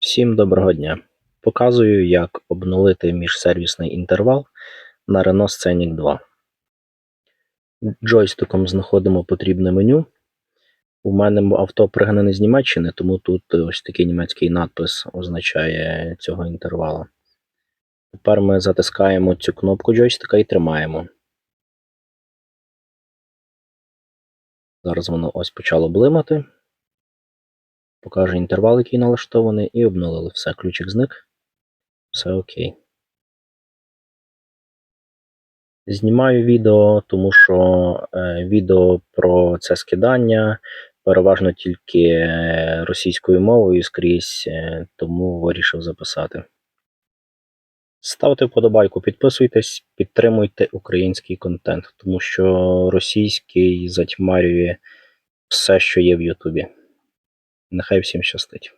Всім доброго дня! Показую, як обнулити міжсервісний інтервал на Renault Scenic 2. Джойстиком знаходимо потрібне меню. У мене авто пригнане з Німеччини, тому тут ось такий німецький надпис означає цього інтервала. Тепер ми затискаємо цю кнопку джойстика і тримаємо. Зараз воно ось почало блимати. Покаже інтервал, який налаштований, і обнулили все. Ключик зник. Все окей. Знімаю відео, тому що е, відео про це скидання переважно тільки е, російською мовою скрізь, е, тому вирішив записати. Ставте вподобайку, підписуйтесь, підтримуйте український контент, тому що російський затьмарює все, що є в Ютубі. Нехай всім щастить.